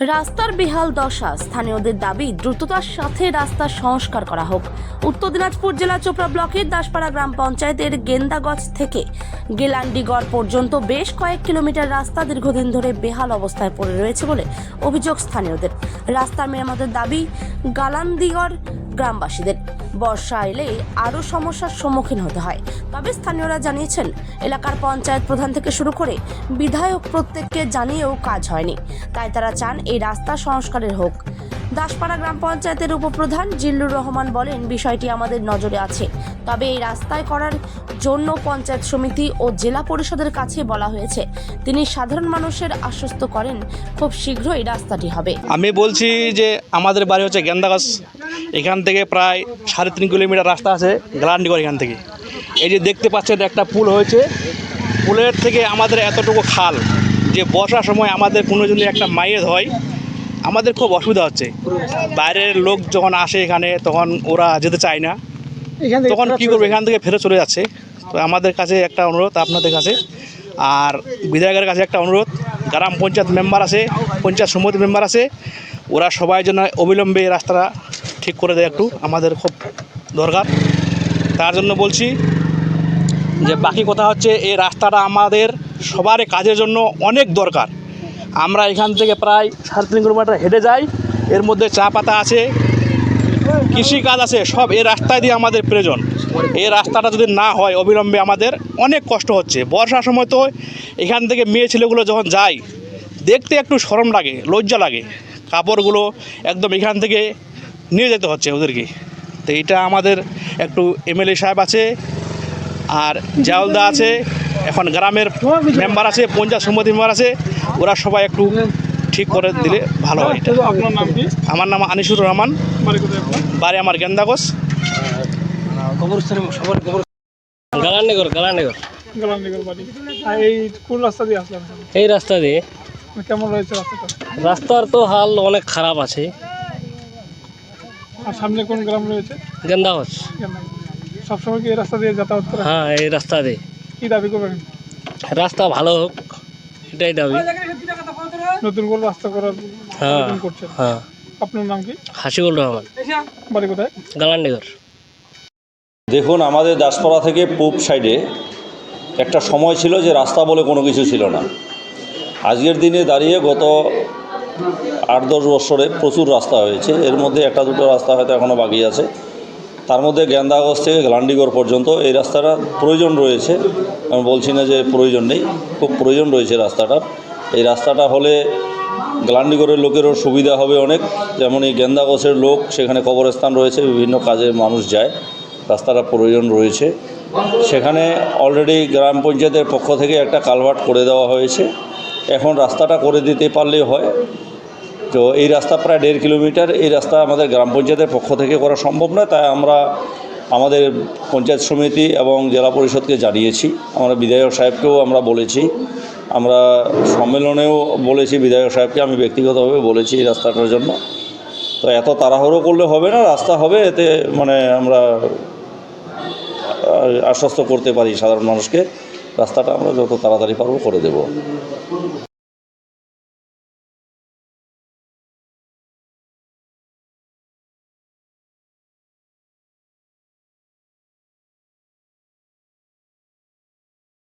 রাস্তার বেহাল দশা। স্থানীয়দের দাবি, দ্রুততার সাথে রাস্তা সংস্কার করা হোক। উত্তর দিনাজপুর জেলা চোপড়া ব্লকের দাসপাড়া গ্রাম পঞ্চায়েতের গেন্দাগজ থেকে গেলান্ডিগড় পর্যন্ত বেশ কয়েক কিলোমিটার রাস্তা দীর্ঘদিন ধরে বেহাল অবস্থায় পড়ে রয়েছে বলে অভিযোগ স্থানীয়দের। রাস্তা মেরামতের দাবি, গালান্দিগড় গ্রামবাসীদের। বর্ষা এলে আরও সমস্যার সম্মুখীন হতে হয়। তবে স্থানীয়রা জানিয়েছেন, এলাকার পঞ্চায়েত প্রধান থেকে শুরু করে বিধায়ক প্রত্যেককে জানিয়েও কাজ হয়নি। তাই তারা চান এই রাস্তা সংস্কারের হোক। দাসপাড়া গ্রাম পঞ্চায়েতের উপপ্রধান জিল্লুর রহমান বলেন, বিষয়টি আমাদের নজরে আছে। তবে এই রাস্তায় করার জন্য পঞ্চায়েত সমিতি ও জেলা পরিষদের কাছে বলা হয়েছে, তিনি সাধারণ মানুষের আশ্বস্ত করেন, খুব শীঘ্রই রাস্তাটি হবে। আমি বলছি যে আমাদের বাড়ি হচ্ছে গেন্দাগাছ, এখান থেকে প্রায় সাড়ে তিন কিলোমিটার রাস্তা আছে, গ্লান্ডিগড় এখান থেকে। এই যে দেখতে পাচ্ছেন, একটা পুল হয়েছে। পুলের থেকে আমাদের এতটুকু খাল, যে বর্ষার সময় আমাদের কোনো যদি একটা মাইয়ে হয় আমাদের খুব অসুবিধা হচ্ছে। বাইরের লোক যখন আসে এখানে তখন ওরা যেতে চায় না। তখন কী করব? এখান থেকে ফেরত চলে যাচ্ছে। তো আমাদের কাছে একটা অনুরোধ আপনাদের কাছে। আর বিধায়কের কাছে একটা অনুরোধ। গ্রাম পঞ্চায়েত মেম্বার আছে পঞ্চায়েত সমিতি মেম্বার আছে। ওরা সবাই যেন অবিলম্বে রাস্তাটা ঠিক করে দেয় একটু। আমাদের খুব দরকার। তার জন্য বলছি যে বাকি কথা হচ্ছে এই রাস্তাটা আমাদের সবার কাজের জন্য অনেক দরকার। আমরা এখান থেকে প্রায় সাড়ে তিন কিলোমিটার হেঁটে যাই। এর মধ্যে চা পাতা আছে কৃষি কাজ আছে, সব এই রাস্তায় দিয়ে আমাদের প্রয়োজন। এই রাস্তাটা যদি না হয়, অবিলম্বে আমাদের অনেক কষ্ট হচ্ছে। বর্ষার সময় তো এখান থেকে মেয়ে ছেলেগুলো যখন যায়, দেখতে একটু সরম লাগে, লজ্জা লাগে। কাপড়গুলো একদম এখান থেকে নিয়ে যেতে হচ্ছে ওদেরকে। তো এটা আমাদের একটু এমএলএ সাহেব আছে, আর জাওলদা আছে এখন গ্রামের মেম্বার আছে পঞ্চায়েত সমিতি মেম্বার আছে ওরা সবাই একটু ঠিক করে দিলে ভালো হয় এটা। আপনার নাম কি? আমার নাম আনিসুর রহমান। বাড়ি কোথায় আপনার? বাড়ি আমার গেন্দাগোস। গালানগর গালানগর। আর এই কোন রাস্তা দিয়ে এই রাস্তা দিয়ে। কেমন রয়েছে রাস্তাটা? রাস্তার তো হাল অনেক খারাপ আছে। আর সামনে কোন গ্রাম রয়েছে? গেন্দা হচ কেন? সবসময় কি এই রাস্তা দিয়ে যাতায়াত করে হ্যাঁ এই রাস্তা দিয়ে। কি দাবি করবেন? রাস্তা ভালো হোক এটাই দাবি। নতুন করে রাস্তা করার হ্যাঁ করছেন। হ্যাঁ। আপনার নাম কি? হাসিবুল রহমান। বাড়ি কোথায়? গালানগর। দেখুন আমাদের দাসপাড়া থেকে পূব সাইডে একটা সময় ছিল যে রাস্তা বলে কোনো কিছু ছিল না। আজকের দিনে দাঁড়িয়ে গত আট দশ বছরে প্রচুর রাস্তা হয়েছে। এর মধ্যে একটা দুটো রাস্তা হয়তো এখনও বাকি আছে। তার মধ্যে গ্যান্দাগজ থেকে গ্লান্ডিগড় পর্যন্ত এই রাস্তাটা প্রয়োজন রয়েছে। আমি বলছি না যে প্রয়োজন নেই, খুব প্রয়োজন রয়েছে রাস্তাটার। এই রাস্তাটা হলে গ্লান্ডিগড়ের লোকেরও সুবিধা হবে অনেক। যেমন এই গেন্দাগছের লোক, সেখানে কবরস্থান রয়েছে, বিভিন্ন কাজে মানুষ যায়। রাস্তাটা প্রয়োজন রয়েছে। সেখানে অলরেডি গ্রাম পঞ্চায়েতের পক্ষ থেকে একটা কালভার্ট করে দেওয়া হয়েছে। এখন রাস্তাটা করে দিতে পারলেই হয়। তো এই রাস্তা প্রায় দেড় কিলোমিটার, এই রাস্তা আমাদের গ্রাম পঞ্চায়েতের পক্ষ থেকে করা সম্ভব নয়, তাই আমরা আমাদের পঞ্চায়েত সমিতি এবং জেলা পরিষদকে জানিয়েছি। আমরা বিধায়ক সাহেবকেও আমরা বলেছি, আমরা সম্মেলনেও বলেছি, বিধায়ক সাহেবকে আমি ব্যক্তিগতভাবে বলেছি এই রাস্তাটার জন্য। তো এত তাড়াহুড়ো করলে হবে না, রাস্তা হবে, এতে মানে আমরা আশ্বস্ত করতে পারি সাধারণ মানুষকে। রাস্তাটা আমরা যত তাড়াতাড়ি পারব করে দেব।